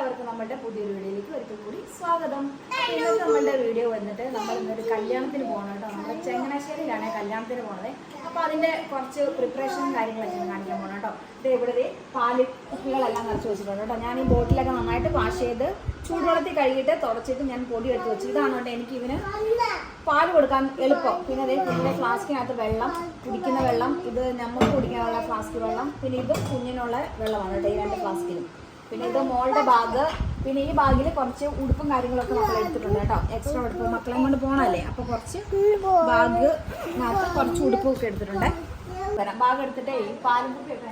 എല്ലാവർക്കും നമ്മുടെ പുതിയൊരു വീഡിയോയിലേക്ക് ഒരിക്കൽ കൂടി സ്വാഗതം. ഇന്നത്തെ നമ്മളുടെ വീഡിയോ വന്നിട്ട് നമ്മൾ ഇന്നൊരു കല്യാണത്തിന് പോകണം കേട്ടോ. നമ്മൾ ചങ്ങനാശ്ശേരിയിലാണ് കല്യാണത്തിന് പോണത്. അപ്പൊ അതിന്റെ കുറച്ച് പ്രിപ്പറേഷനും കാര്യങ്ങളൊക്കെ കാണിക്കാൻ പോകണം കേട്ടോ. ഇത് ഇവിടെ ദേ പാൽ കുപ്പികളെല്ലാം നിറച്ച് വെച്ചിട്ടുണ്ട് കേട്ടോ. ഞാൻ ഈ ബോട്ടിലൊക്കെ നന്നായിട്ട് വാഷ് ചെയ്ത് ചൂടുവെള്ളത്തിൽ കഴുകിയിട്ട് തുടച്ചിട്ട് ഞാൻ പൊടി എടുത്ത് വെച്ചു. ഇതാണ് കേട്ടോ എനിക്ക് ഇവന് പാൽ കൊടുക്കാൻ എളുപ്പം. പിന്നെ അതേ കുഞ്ഞിന്റെ ഫ്ലാസ്കിനകത്ത് വെള്ളം കുടിക്കുന്ന വെള്ളം. ഇത് നമുക്ക് കുടിക്കാനുള്ള ഫ്ലാസ്ക് വെള്ളം. പിന്നെ ഇത് കുഞ്ഞിനുള്ള വെള്ളമാണ് കേട്ടോ ഈ രണ്ട് ഫ്ലാസ്കിലും. പിന്നെ ഇത് മോളുടെ ബാഗ് പിന്നെ ഈ ബാഗിൽ കുറച്ച് ഉടുപ്പും കാര്യങ്ങളൊക്കെ നമ്മൾ എടുത്തിട്ടുണ്ട് കേട്ടോ. എക്സ്ട്രാ ഉടുപ്പ് മക്കളെ കൊണ്ട് പോണല്ലേ അപ്പൊ കുറച്ച് ബാഗ് മാത്രം കുറച്ച് ഉടുപ്പൊക്കെ എടുത്തിട്ടുണ്ട്. വരാം. ബാഗ് എടുത്തിട്ടേ ഈ പാലും കുപ്പി ഒക്കെ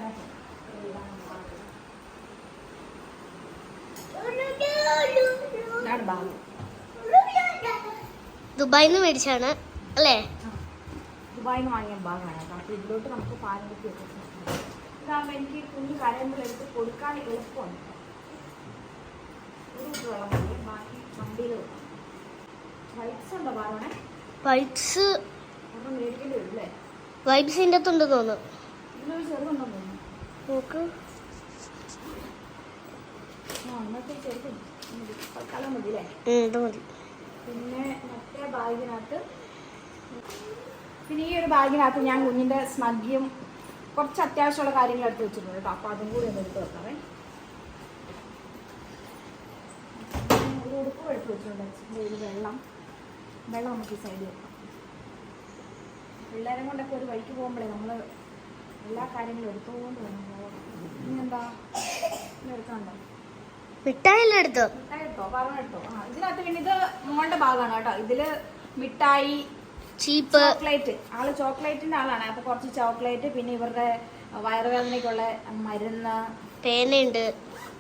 ബാഗ് ദുബായിൽ നിന്ന് മേടിച്ചാണ് അല്ലേ? ദുബായിൽ നിന്ന് വാങ്ങിയ ബാഗാണ് അപ്പോൾ ഇതിലോട്ട് നമുക്ക് പാലും കുപ്പി എടുക്കാം ഇതാകുമ്പോൾ എനിക്ക് കുഞ്ഞു കരയുമ്പോൾ എടുത്ത് കൊടുക്കാൻ എളുപ്പമാണ്. വൈബ്സ് വൈബ്സിന്റെ അകത്തുണ്ട് തോന്നുന്നു. നോക്ക്. ഇത് മതി. പിന്നെ മറ്റേ ബാഗിനകത്ത് പിന്നെ ഈ ഒരു ബാഗിനകത്ത് ഞാൻ കുഞ്ഞിന്റെ സ്മഗ്യം കുറച്ച് അത്യാവശ്യമുള്ള കാര്യങ്ങൾ എടുത്ത് വെച്ചിട്ടുണ്ട് കേട്ടോ. അപ്പോൾ അതും കൂടി ഒന്ന് എടുത്ത് വെക്കാവേ. ഒരു ഉടുപ്പും എടുത്ത് വെച്ചിട്ടുണ്ട്. വെള്ളം. വെള്ളം നമുക്ക് ഈ സൈഡിൽ വെക്കാം പിള്ളേരെ കൊണ്ടൊക്കെ ഒരു വഴിക്ക് പോകുമ്പോഴേ നമ്മൾ എല്ലാ കാര്യങ്ങളും എടുത്തുകൊണ്ട് വേണം ഇനി എടുക്കാണ്ടോ മിഠായി എടുത്തോ? മിഠായി എടുത്തോ? പറഞ്ഞെടുത്തോ ആ ഇതിനകത്ത് പിന്നെ ഇത് മോളുടെ ഭാഗമാണ് കേട്ടോ. ഇതിൽ മിഠായി ചീപ്പ്. ചോക്ലേറ്റ്. ആൾ ചോക്ലേറ്റിന്റെ ആളാണ്. അപ്പൊ കുറച്ച് ചോക്ലേറ്റ് പിന്നെ ഇവരുടെ വയറുവേദനയ്ക്കുള്ള മരുന്ന് പേനയുണ്ട്.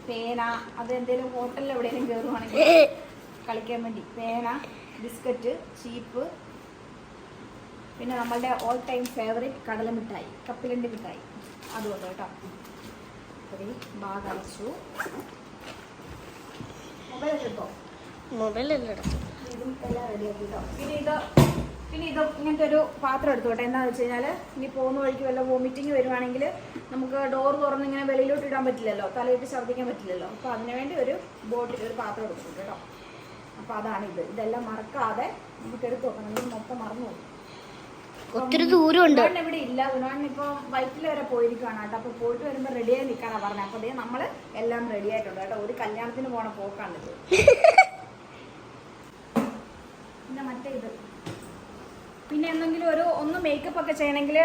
പേന. അത് എന്തെങ്കിലും ഹോട്ടലിൽ എവിടെയെങ്കിലും കേറുവാണെങ്കിൽ കളിക്കാൻ വേണ്ടി. പേന. ബിസ്ക്കറ്റ് ചീപ്പ് പിന്നെ നമ്മളുടെ ഓൾ ടൈം ഫേവറേറ്റ് കടല മിഠായി കപ്പിലണ്ടി മിഠായി. അതുകൊണ്ട് കേട്ടോ. ഈ ബാഗ് അടച്ചു മൊബൈൽ എടുത്തോ മൊബൈൽ എല്ലാം എടുത്തു ഇതും എല്ലാം റെഡിയാക്കി കേട്ടോ. പിന്നെ ഇത് പിന്നെ ഇത് ഇങ്ങനത്തെ ഒരു പാത്രം എടുത്തോട്ടെ എന്താണെന്ന് വെച്ച് കഴിഞ്ഞാൽ ഇനി പോകുന്ന വഴിക്ക് വല്ല വോമിറ്റിങ് വരുവാണെങ്കിൽ നമുക്ക് ഡോർ തുറന്ന് ഇങ്ങനെ വെളിയിലോട്ട് ഇടാൻ പറ്റില്ലല്ലോ. തലയിട്ട് ഛർദ്ദിക്കാൻ പറ്റില്ലല്ലോ. അപ്പോൾ അതിനുവേണ്ടി ഒരു ബോട്ടിൽ ഒരു പാത്രം എടുത്തു കേട്ടോ. അപ്പോൾ അതാണ് ഇത്. ഇതെല്ലാം മറക്കാതെ നമുക്ക് എടുത്ത് നോക്കണം ഇത് മൊത്തം മറന്നു പോകും ഒത്തിരി ദൂരമുണ്ട്. ഇവിടെ ഇല്ല. ഗുണാൻ ഇപ്പോൾ വൈറ്റിൽ വരെ പോയിരിക്കുകയാണ് കേട്ടോ. അപ്പോൾ പോയിട്ട് വരുമ്പോൾ റെഡിയായി നിൽക്കാനാണ് പറഞ്ഞത് അപ്പോൾ അതേ നമ്മൾ എല്ലാം റെഡി ആയിട്ടുണ്ട് കേട്ടോ. ഒരു കല്യാണത്തിന് പോണ പോക്കാണിത് പിന്നെ മറ്റേ ഇത്. പിന്നെ എന്തെങ്കിലും ഒരു ഒന്ന് മേക്കപ്പ് ഒക്കെ ചെയ്യണമെങ്കിൽ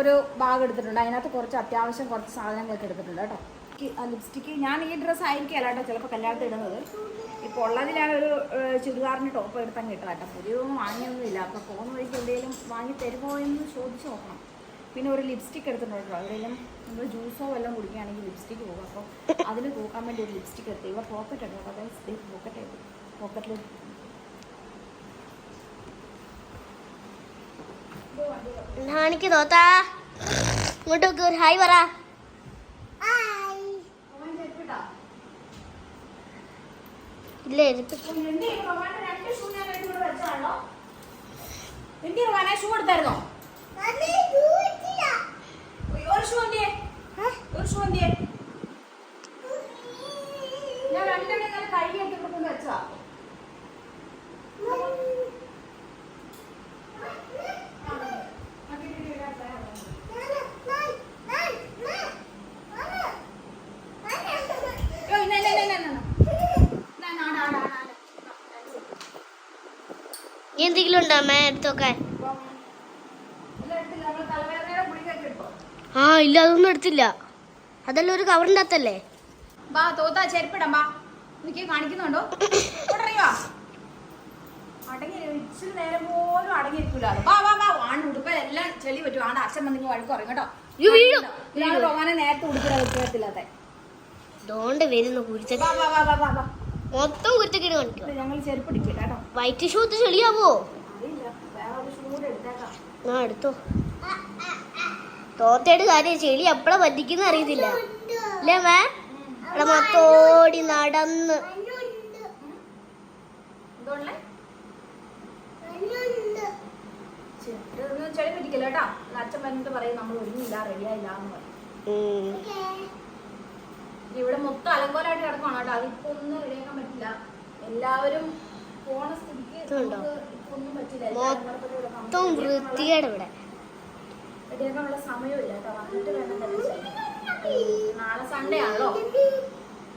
ഒരു ബാഗ് എടുത്തിട്ടുണ്ട്. അതിനകത്ത് കുറച്ച് അത്യാവശ്യം കുറച്ച് സാധനങ്ങളൊക്കെ എടുത്തിട്ടുണ്ട് കേട്ടോ. ലിപ്സ്റ്റിക്ക് ലിപ്സ്റ്റിക്ക് ഞാൻ ഈ ഡ്രസ്സ് ആയിരിക്കുകയല്ല കേട്ടോ ചിലപ്പോൾ കല്യാണത്തിൽ ഇടുന്നത്. ഇപ്പോൾ ഉള്ളതിലാണ് ഒരു ചുരിദാറിന്റെ ചുരിദാറിന് ടോപ്പ് എടുത്താൽ കിട്ടുക കേട്ടോ. പുതിയതൊന്നും വാങ്ങിയൊന്നുമില്ല. അപ്പോൾ പോകുന്ന വഴിക്ക് എന്തെങ്കിലും വാങ്ങി തരുമോ എന്ന് ചോദിച്ച് നോക്കണം. പിന്നെ ഒരു ലിപ്സ്റ്റിക് എടുത്തിട്ടുണ്ട് കേട്ടോ. എവിടെയെങ്കിലും നമ്മൾ ജ്യൂസോ വല്ലതും കുടിക്കുകയാണെങ്കിൽ ലിപ്സ്റ്റിക്ക് പോകും. അപ്പോൾ അതിന് പോകാൻ വേണ്ടി ഒരു ലിപ്സ്റ്റിക് എടുത്ത്. ഇവ പോക്കറ്റ് ഉണ്ട് അപ്പോൾ അതായത് പോക്കറ്റ് പോക്കറ്റിൽ തോത്താ. ഒരു ഹായ് പറ. ഇല്ല ഷൂ എടുത്തായിരുന്നോ ഒരു ഷൂ എന്തിയെ? ഒരു ഷൂ എന്തിയെ ഞാൻ രണ്ടെണ്ണം ഇങ്ങനെ കഴുകിയൊക്കെ ഇവിടെ കൊണ്ട് വെച്ചാ അയ്യോ, ഇന്ന, ഇന്ന, ഇന്ന, ഇന്ന, ഇന്ന. ഇന്ന, ഇന്ന, ആടാ, ആടാ, ആടാ, ആടാ. നീ എന്തെങ്കിലും ഉണ്ടോ അമ്മ എടുത്ത് നോക്കാൻ ഇപ്പം എടുത്തില്ല നമ്മൾ തലവേദനയുടെ ഗുളികയൊക്കെ എടുത്തോ ആ ഇല്ല അതൊന്നും എടുത്തില്ല. അതെല്ലാം ഒരു കവറിന്റെ അകത്തല്ലേ? ബാ തോത്താ ചെരുപ്പിടാം ബാ. എനിക്ക് കാണിക്കുന്നുണ്ടോ? ഇവിടെ ഇറങ്ങി വാ അടങ്ങി ഇച്ചിരി നേരം പോലും അടങ്ങിയിരിക്കൂല വാ വാ വാ ആണ്ട് ഉടുപ്പ എല്ലാം ചെളി പറ്റും. ആണ്ട് അച്ഛൻ വന്നെങ്കിൽ വഴക്ക് പറയും കേട്ടോ. വീഴും. ഇയാൾ നേരത്തെ ഉടുപ്പില്ല ഉടുപ്പത്തില്ലാത്ത ദോണ്ട് വരുന്നു വാ വാ വാ വാ വാ മൊത്തം കുരുത്തക്കേട് കാണിക്കുക ഇത് ഞങ്ങൾ ചെരുപ്പ് ഇടിക്കില്ല കേട്ടോ. വൈറ്റ് ഷൂ കൂടെ ചെളിയാവോ ആ എടുത്തോ. തോത്തയുടെ കാര്യം ചെളി എപ്പോഴാ പറ്റിക്കുന്ന അറിയത്തില്ല. അല്ലേ മേ? അവിടെ മൊത്തോടി നടന്ന്. ചെളി പറ്റിക്കില്ല കേട്ടോ. അച്ഛൻ പറഞ്ഞിട്ട് പറയും നമ്മൾ ഒരുങ്ങിയില്ല റെഡിയായില്ല എന്ന് പറയും. ഇവിടെ മൊത്തം അലങ്കോലായിട്ട് കിടക്കുവാണ് കേട്ടോ. അതിപ്പോ ഒന്നും റെഡിയാക്കാൻ പറ്റില്ല. എല്ലാവരും പോണ സ്ഥിതിക്ക് ഒന്നും പറ്റില്ല. മൊത്തം വൃത്തികേട് ഇവിടെ. റെഡിയാക്കാനുള്ള സമയമില്ല കേട്ടോ. വന്നിട്ട് വേണം നാളെ സൺഡേ ആണല്ലോ.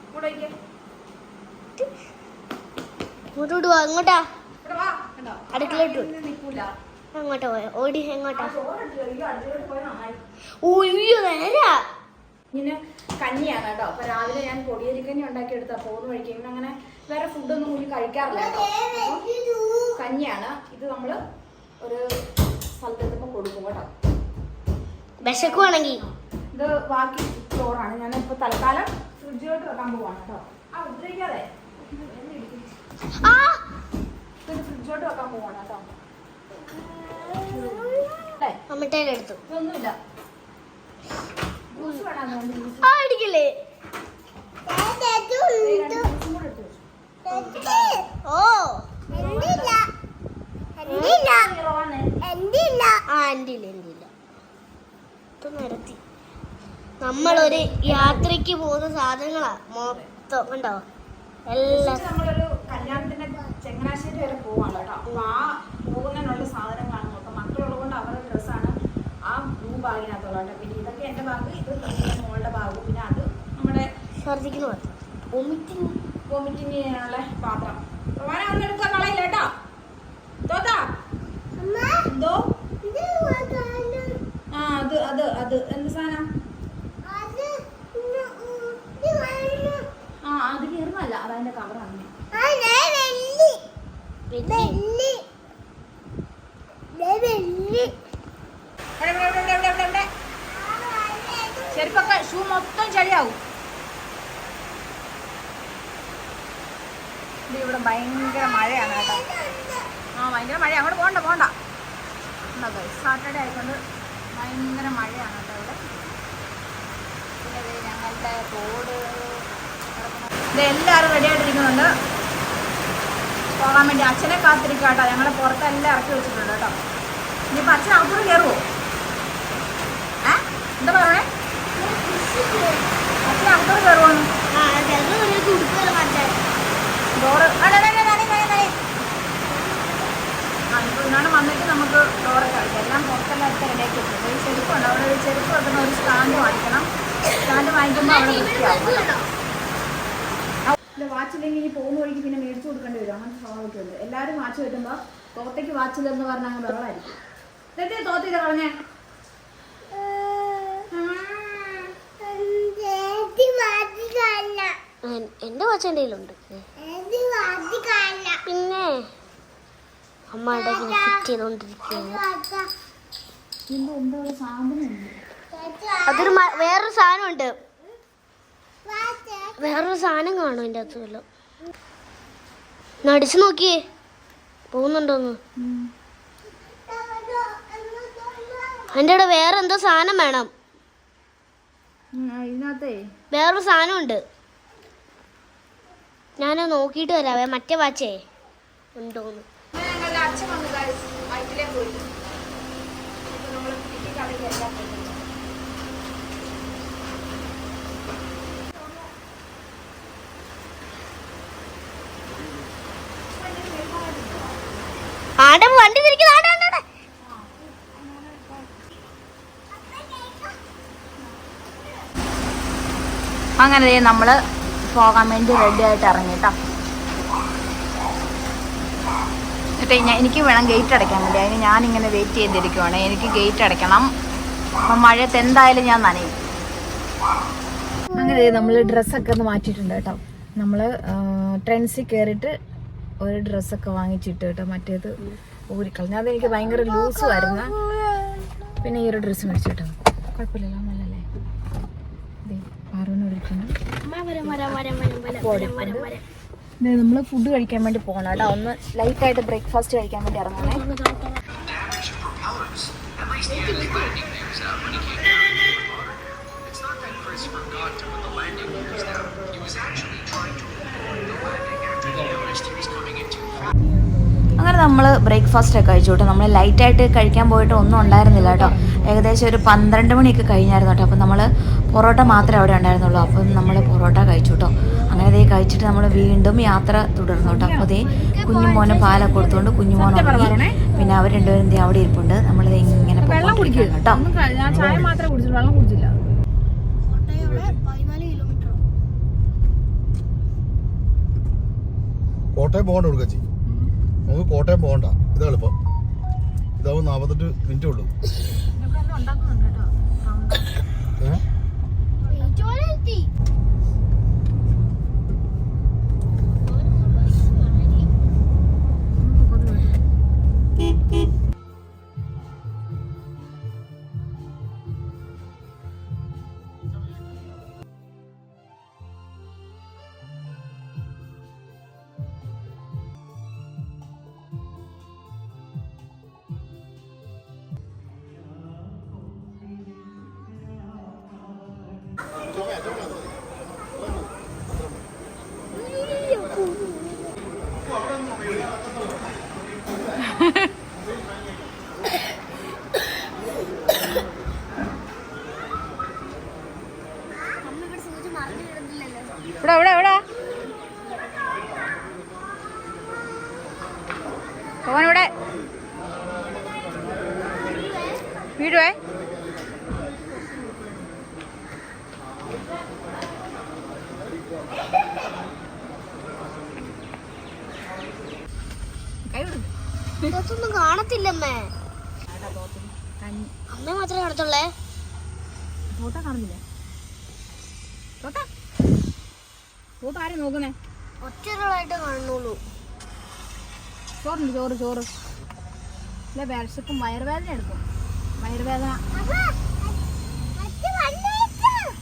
ഇവിടെ. ഇങ്ങോട്ട് എങ്ങോട്ടാ? വാ. പോയ? ഓടി എങ്ങോട്ടാ? നേരാ. ഇങ്ങനെ കഞ്ഞിയാണ് കേട്ടോ. അപ്പൊ രാവിലെ ഞാൻ പൊടിയരിക്കഞ്ഞി ഉണ്ടാക്കി എടുത്താ പോകുന്ന വഴിക്കും അങ്ങനെ വേറെ ഫുഡൊന്നും കൂടി കഴിക്കാറില്ല കഞ്ഞിയാണ്. ഇത് നമ്മൾ ഒരു സ്ഥലത്തെത്തുമ്പോൾ കൊടുക്കും കേട്ടോ. വിശക്കുവാണെങ്കിൽ ഇത് ബാക്കി ചോറാണ്. ഞാൻ ഇപ്പൊ തൽക്കാലം ഫ്രിഡ്ജിലോട്ട് വെക്കാൻ പോവാണ് കേട്ടോ. ആ ഫ്രിഡ്ജിലോട്ട് വെക്കാൻ പോവാണ് കേട്ടോ. ഇതൊന്നുമില്ല. നമ്മളൊരു യാത്രയ്ക്ക് പോകുന്ന സാധനങ്ങളാ മൊത്തം ഉണ്ടോ എല്ലാം. ചങ്ങനാശ്ശേരി വരെ പോവാണ് കേട്ടോ. അപ്പൊ ആ പോകുന്നതിനുള്ള സാധനങ്ങളാണ് മൊത്തം മക്കളുള്ളത് കൊണ്ട് അവരുടെ ഡ്രസ്സാണ് ആ ബ്ലൂ ബാഗിനകത്തുള്ള പിന്നെ ഇതൊക്കെ എന്റെ ബാഗ് നമ്മുടെ മോളുടെ ബാഗ് പിന്നെ അത് നമ്മുടെ ഛർദിക്കുന്ന മാത്രം വൊമിറ്റിംഗ് വോമിറ്റിംഗ് ചെയ്യാനുള്ള പാത്രം. പ്രവാനെ ഒന്നും എടുക്കാൻ കളയില്ല കേട്ടോ. തോത്താ. എന്തോ? ആ അത് അത് അത്. എന്ത് സാധനം? ആ അത് കീറുന്നല്ല അതതിന്റെ കവറാണ് ചെരുപ്പൊക്കെ ഷൂ മൊത്തം ചളിയാവും. ഇവിടെ ഭയങ്കര മഴയാണ് കേട്ടോ. ആ ഭയങ്കര മഴ അങ്ങോട്ട് പോണ്ട പോണ്ട. സാറ്റർഡേ ആയിക്കൊണ്ട് ഭയങ്കര മഴയാണ് കേട്ടോ ഇവിടെ. ഞങ്ങളുടെ റോഡ് ഇത് എല്ലാവരും റെഡി ആയിട്ടിരിക്കുന്നുണ്ട്. പോകാൻ വേണ്ടി അച്ഛനെ കാത്തിരിക്കുക കേട്ടോ. ഞങ്ങളെ പുറത്തെല്ലാം ഇറക്കി വെച്ചിട്ടുണ്ട് കേട്ടോ. ഇനിയിപ്പോൾ അച്ഛൻ അകത്തോട് കയറുമോ ഏ? എന്താ പറയണേ? വന്നിട്ട് നമുക്ക് ഡോറൊക്കെ അടിക്കാം. എല്ലാം പുറത്തെല്ലാം എടുത്ത് റെഡിയാക്കി വെച്ചിട്ടുണ്ട് ഒരു ചെരുപ്പുണ്ട് അവിടെ ഒരു ചെരുപ്പ് വെക്കുന്ന ഒരു സ്റ്റാൻഡ് വാങ്ങിക്കണം. സ്റ്റാൻഡ് വാങ്ങിക്കുമ്പോൾ അവിടെ വൃത്തിയാവും. വാച്ചില്ലെങ്കിൽ ഇനി പോകുന്ന വഴിക്ക് പിന്നെ മേടിച്ചു കൊടുക്കേണ്ടി വരും. അങ്ങനത്തെ സ്വഭാവമൊക്കെ ഉണ്ട് എല്ലാവരും വാച്ച് കിട്ടുമ്പോൾ തോത്തയ്ക്ക് വാച്ചില്ലെന്ന് പറഞ്ഞാൽ അങ്ങനെ വെള്ളമായിരിക്കും എന്നിട്ട് തോത്തി ഇത് എന്റെ എന്റെ കയ്യിലുണ്ട് പിന്നെ? അമ്മയുടെ ഫിറ്റ് ചെയ്തോണ്ടിരിക്കുകയാണ്. സാധനമുണ്ട് അതൊരു വേറൊരു സാധനം ഉണ്ട് വേറൊരു സാധനം കാണും എന്റെ അകത്ത് വല്ലതും നടിച്ചു നോക്കിയേ. പോകുന്നുണ്ടോന്ന്? എന്റെ ഇവിടെ വേറെ എന്തോ സാധനം വേണം. ഇതിനകത്തേ. വേറൊരു സാധനം ഉണ്ട് ഞാൻ നോക്കിയിട്ട് വരാവേ മറ്റേ വാച്ചേ. ഉണ്ടോന്ന്. അച്ഛൻ വന്നു വയറ്റിലേ പോയി. ആടെ വണ്ടി തിരിക്കുന്ന ആടെ അങ്ങനെ ദേ നമ്മൾ പോകാൻ വേണ്ടി റെഡി ആയിട്ട് ഇറങ്ങിട്ടോ എന്നിട്ട് ഞാൻ എനിക്ക് വേണം ഗേറ്റ് അടയ്ക്കാൻ വേണ്ടി. അതിന് ഞാനിങ്ങനെ വെയിറ്റ് ചെയ്തിരിക്കുവാണ്. എനിക്ക് ഗേറ്റ് അടയ്ക്കണം. അപ്പം മഴയത്ത് എന്തായാലും ഞാൻ നനയും. അങ്ങനെ നമ്മൾ ഡ്രസ്സൊക്കെ ഒന്ന് മാറ്റിയിട്ടുണ്ട് കേട്ടോ നമ്മൾ ട്രെൻസിൽ കയറിയിട്ട് ഒരു ഡ്രസ്സൊക്കെ വാങ്ങിച്ചിട്ട് കേട്ടോ മറ്റേത് ഊരിക്കളഞ്ഞു. അതെനിക്ക് ഭയങ്കര ലൂസ് ആയിരുന്നു. പിന്നെ ഈ ഒരു ഡ്രസ്സ് മേടിച്ചു കേട്ടോ കുഴപ്പമില്ലല്ലോ വരം, വരം. നമ്മൾ ഫുഡ് കഴിക്കാൻ വേണ്ടി പോകണം കേട്ടോ ഒന്ന് ലൈറ്റായിട്ട് ബ്രേക്ക്ഫാസ്റ്റ് കഴിക്കാൻ വേണ്ടി ഇറങ്ങണേ. അങ്ങനെ നമ്മൾ ബ്രേക്ക്ഫാസ്റ്റ് ഒക്കെ കഴിച്ചു കേട്ടോ നമ്മൾ ലൈറ്റായിട്ട് കഴിക്കാൻ പോയിട്ട് ഒന്നും ഉണ്ടായിരുന്നില്ല കേട്ടോ ഏകദേശം ഒരു പന്ത്രണ്ട് മണിയൊക്കെ കഴിഞ്ഞായിരുന്നു കേട്ടോ അപ്പം നമ്മൾ പൊറോട്ട മാത്രമേ അവിടെ ഉണ്ടായിരുന്നുള്ളൂ. അപ്പം നമ്മൾ പൊറോട്ട കഴിച്ചു കേട്ടോ അങ്ങനെ അതേ കഴിച്ചിട്ട് നമ്മൾ വീണ്ടും യാത്ര തുടർന്നു കേട്ടോ. അപ്പോൾ അതേ കുഞ്ഞുമോനെ പാലൊക്കെ കൊടുത്തുകൊണ്ട് കുഞ്ഞുമോൻ ഉറങ്ങി. പിന്നെ അവർ രണ്ടുപേരും ദേ അവിടെ ഇരിപ്പുണ്ട്. നമ്മൾ ഇങ്ങനെ കേട്ടോ. ചായ മാത്രമേ കുടിച്ചുള്ളൂ വെള്ളം കുടിച്ചില്ല. കോട്ടയം പോകണ്ട കൊടുക്കച്ചി നമുക്ക് കോട്ടയം പോകണ്ട. ഇതാ എളുപ്പം ഇതാവും നാൽപ്പത്തെട്ട് മിനിറ്റ് ഉള്ളൂ ഏ? ഇതൊന്നും കാണത്തില്ലമ്മേ. അമ്മ മാത്രമേ കാണത്തുള്ളേ? തോട്ട കാണുന്നില്ലേ? തോട്ട തോട്ട ആരും നോക്കുന്നേ? ഒറ്റൊരാളായിട്ട് കാണുന്നുള്ളൂ. ചോറുണ്ട് ചോറ് ചോറ്. ഇല്ല വിശക്കും വയറുവേദന എടുക്കും. വയറുവേദന.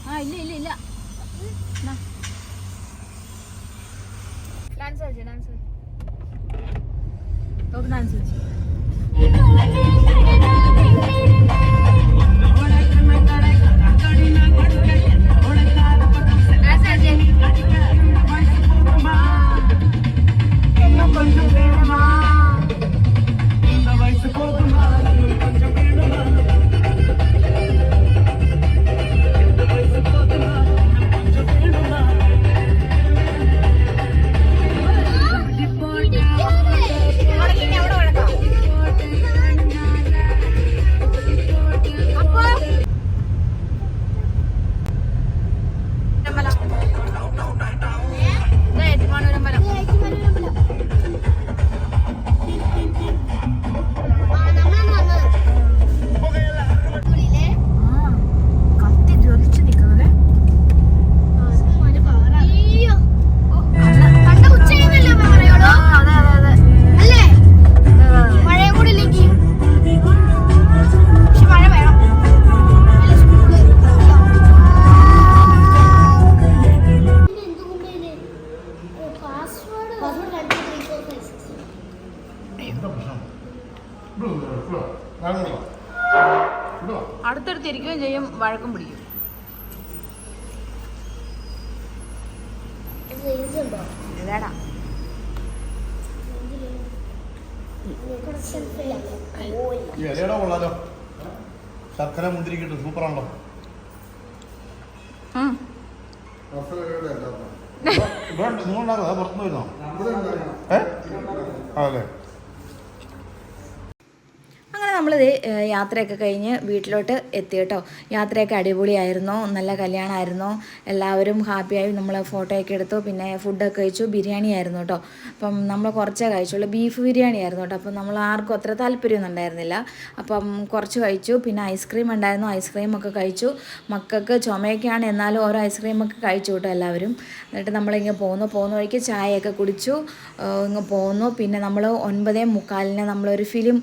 ആ ഇല്ല ഇല്ല ഇല്ല. 车，骑单车，都是难车。ഈ ഇലയുടെ കൊള്ളാലോ ശർക്കര മുന്തിരി കിട്ടും സൂപ്പറാണല്ലോ ഇവിടെ ഉണ്ട്. നിങ്ങൾ ഉണ്ടാക്കുന്നോ പുറത്തുനിന്ന് വരുന്നോ ഏ? അതല്ലേ നമ്മളിത് യാത്രയൊക്കെ കഴിഞ്ഞ് വീട്ടിലോട്ട് എത്തി കേട്ടോ യാത്രയൊക്കെ അടിപൊളിയായിരുന്നോ. നല്ല കല്യാണമായിരുന്നു എല്ലാവരും ഹാപ്പിയായി നമ്മൾ ഫോട്ടോയൊക്കെ എടുത്തു. പിന്നെ ഫുഡൊക്കെ കഴിച്ചു. ബിരിയാണി ആയിരുന്നു കേട്ടോ അപ്പം നമ്മൾ കുറച്ചേ കഴിച്ചുള്ളൂ. ബീഫ് ബിരിയാണി ആയിരുന്നു കേട്ടോ അപ്പം നമ്മൾ ആർക്കും അത്ര താല്പര്യമൊന്നും ഉണ്ടായിരുന്നില്ല. അപ്പം കുറച്ച് കഴിച്ചു. പിന്നെ ഐസ്ക്രീം ഉണ്ടായിരുന്നു. ഐസ്ക്രീം ഒക്കെ കഴിച്ചു. മക്കൾക്ക് ചുമയൊക്കെയാണ്. എന്നാലും ഓരോ ഐസ്ക്രീമൊക്കെ കഴിച്ചു കേട്ടോ എല്ലാവരും. എന്നിട്ട് നമ്മളിങ്ങനെ പോകുന്നു പോകുന്ന വഴിക്ക് ചായയൊക്കെ കുടിച്ചു. ഇങ്ങ് പോന്നു. പിന്നെ നമ്മൾ ഒൻപതേ മുക്കാലിന് നമ്മളൊരു ഫിലിം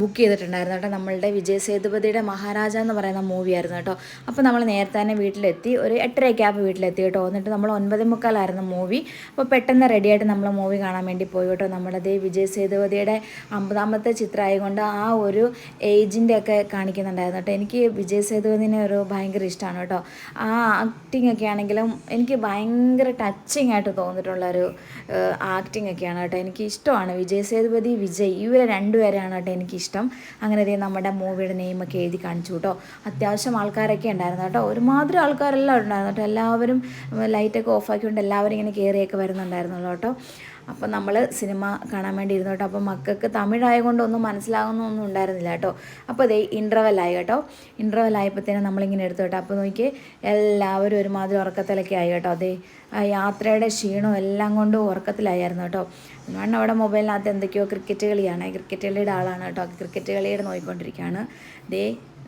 ബുക്ക് ചെയ്തിട്ടുണ്ടായിരുന്നു കേട്ടോ. നമ്മളുടെ വിജയ് സേതുപതിയുടെ മഹാരാജ എന്ന് പറയുന്ന മൂവി ആയിരുന്നു കേട്ടോ. അപ്പോൾ നമ്മൾ നേരത്തെ തന്നെ വീട്ടിലെത്തി ഒരു എട്ടരയൊക്കെ ആപ്പ് വീട്ടിലെത്തി കേട്ടോ. എന്നിട്ട് നമ്മൾ ഒൻപത് മുക്കാലായിരുന്നു മൂവി. അപ്പോൾ പെട്ടെന്ന് റെഡിയായിട്ട് നമ്മൾ മൂവി കാണാൻ വേണ്ടി പോയി കേട്ടോ. നമ്മുടെ അതേ വിജയ് സേതുപതിയുടെ അമ്പതാമത്തെ ചിത്രമായതുകൊണ്ട് ആ ഒരു ഏജിന്റെ ഒക്കെ കാണിക്കുന്നുണ്ടായിരുന്നു കേട്ടോ. എനിക്ക് വിജയ് സേതുപതിനെ ഒരു ഭയങ്കര ഇഷ്ടമാണ് കേട്ടോ. ആ ആക്ടിങ് ഒക്കെ ആണെങ്കിലും എനിക്ക് ഭയങ്കര ടച്ചിങ് ആയിട്ട് തോന്നിയിട്ടുള്ള ഒരു ആക്ടിങ് ഒക്കെയാണ് കേട്ടോ. എനിക്ക് ഇഷ്ടമാണ് വിജയ് സേതുപതി വിജയ് ഇവരെ രണ്ടുപേരെയാണ് കേട്ടോ എനിക്കിഷ്ടം. അങ്ങനെ ഇതേ നമ്മുടെ മൂവിയുടെ നെയിമൊക്കെ എഴുതി കാണിച്ചു കേട്ടോ. അത്യാവശ്യം ആൾക്കാരൊക്കെ ഉണ്ടായിരുന്നു കേട്ടോ. ഒരുമാതിരി ആൾക്കാരെല്ലാം ഉണ്ടായിരുന്നു കേട്ടോ. എല്ലാവരും ലൈറ്റൊക്കെ ഓഫാക്കിക്കൊണ്ട് എല്ലാവരും ഇങ്ങനെ കയറിയൊക്കെ വരുന്നുണ്ടായിരുന്നല്ലോ കേട്ടോ. അപ്പോൾ നമ്മൾ സിനിമ കാണാൻ വേണ്ടി ഇരുന്നു കേട്ടോ. അപ്പോൾ മക്കൾക്ക് തമിഴായതുകൊണ്ട് ഒന്നും മനസ്സിലാകുന്നൊന്നും ഉണ്ടായിരുന്നില്ല കേട്ടോ. അപ്പോൾ അതേ ഇന്റർവെൽ ആയി കേട്ടോ. ഇന്റർവെൽ ആയപ്പോഴത്തേനും നമ്മളിങ്ങനെ എടുത്തു കേട്ടോ. അപ്പോൾ നോക്കി എല്ലാവരും ഒരുമാതിരി ഉറക്കത്തിലൊക്കെ ആയി കേട്ടോ. അതേ യാത്രയുടെ ക്ഷീണവും എല്ലാം കൊണ്ടും ഉറക്കത്തിലായിരുന്നു കേട്ടോ. കാരണം അവിടെ മൊബൈലിനകത്ത് എന്തൊക്കെയോ ക്രിക്കറ്റ് കളിയാണ്. ക്രിക്കറ്റ് കളിയുടെ ആളാണ് കേട്ടോ. ക്രിക്കറ്റ് കളിയുടെ നോക്കിക്കൊണ്ടിരിക്കുകയാണ് ദേ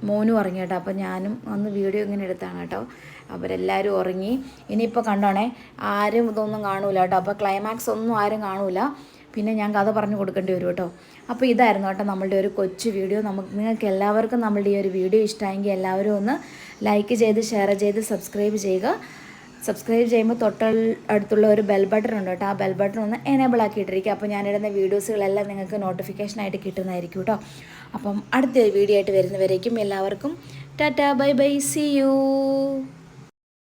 മോനും ഉറങ്ങി കേട്ടോ. അപ്പോൾ ഞാനും ഒന്ന് വീഡിയോ ഇങ്ങനെ എടുത്താണ് കേട്ടോ. അവരെല്ലാവരും ഉറങ്ങി. ഇനിയിപ്പോൾ കണ്ടോണേ ആരും ഇതൊന്നും കാണൂല കേട്ടോ. അപ്പോൾ ക്ലൈമാക്സ് ഒന്നും ആരും കാണൂല. പിന്നെ ഞാൻ കഥ പറഞ്ഞു കൊടുക്കേണ്ടി വരും കേട്ടോ. അപ്പോൾ ഇതായിരുന്നു കേട്ടോ നമ്മളുടെ ഒരു കൊച്ചു വീഡിയോ നമുക്ക് നിങ്ങൾക്ക് എല്ലാവർക്കും നമ്മളുടെ ഈ ഒരു വീഡിയോ ഇഷ്ടമായെങ്കിൽ എല്ലാവരും ഒന്ന് ലൈക്ക് ചെയ്ത് ഷെയർ ചെയ്ത് സബ്സ്ക്രൈബ് ചെയ്യുക. സബ്സ്ക്രൈബ് ചെയ്യുമ്പോൾ തൊട്ട അടുത്തുള്ള ഒരു ബെൽ ബട്ടൺ ഉണ്ട് കേട്ടോ. ആ ബെൽ ബട്ടൺ ഒന്ന് എനേബിൾ ആക്കിയിട്ടിരിക്കുക. അപ്പോൾ ഞാനിടുന്ന വീഡിയോസുകളെല്ലാം നിങ്ങൾക്ക് നോട്ടിഫിക്കേഷനായിട്ട് കിട്ടുന്നതായിരിക്കും കേട്ടോ. അപ്പം അടുത്ത വീഡിയോ ആയിട്ട് വരുന്നവരേക്കും എല്ലാവർക്കും tata bye bye see you